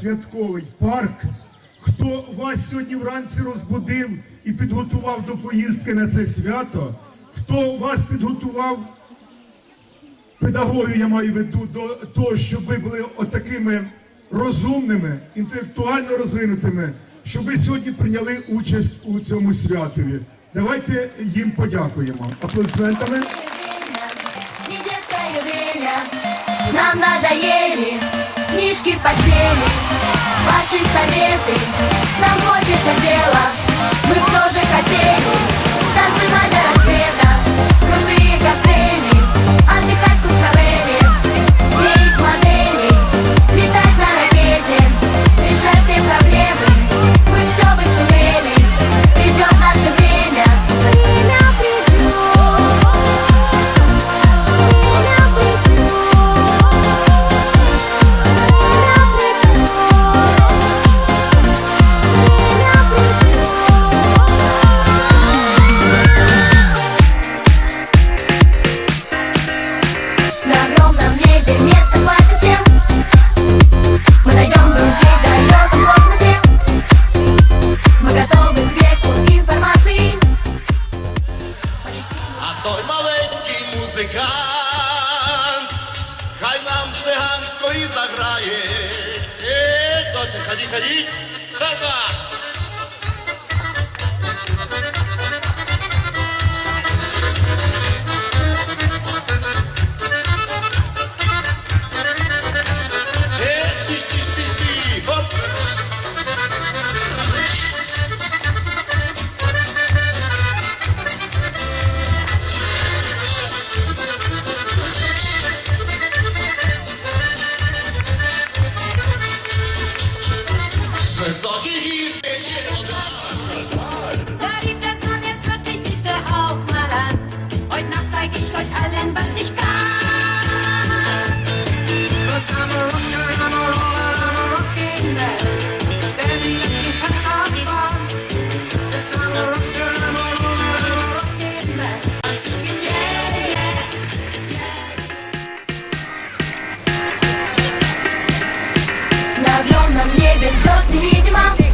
святковий парк. Хто вас сьогодні вранці розбудив і підготував до поїздки на це свято? Хто вас підготував педагогів, я маю в виду, до того, щоб ви були отакими розумними, інтелектуально розвинутими, щоб ви сьогодні прийняли участь у цьому святові. Давайте їм подякуємо аплодисментами. Нам надоели постели. Ваши советы Нам хочется дела. Мы тоже хотели Танцевать циганської заграє. Е, Дося, ході, ході, Раза! 하지마.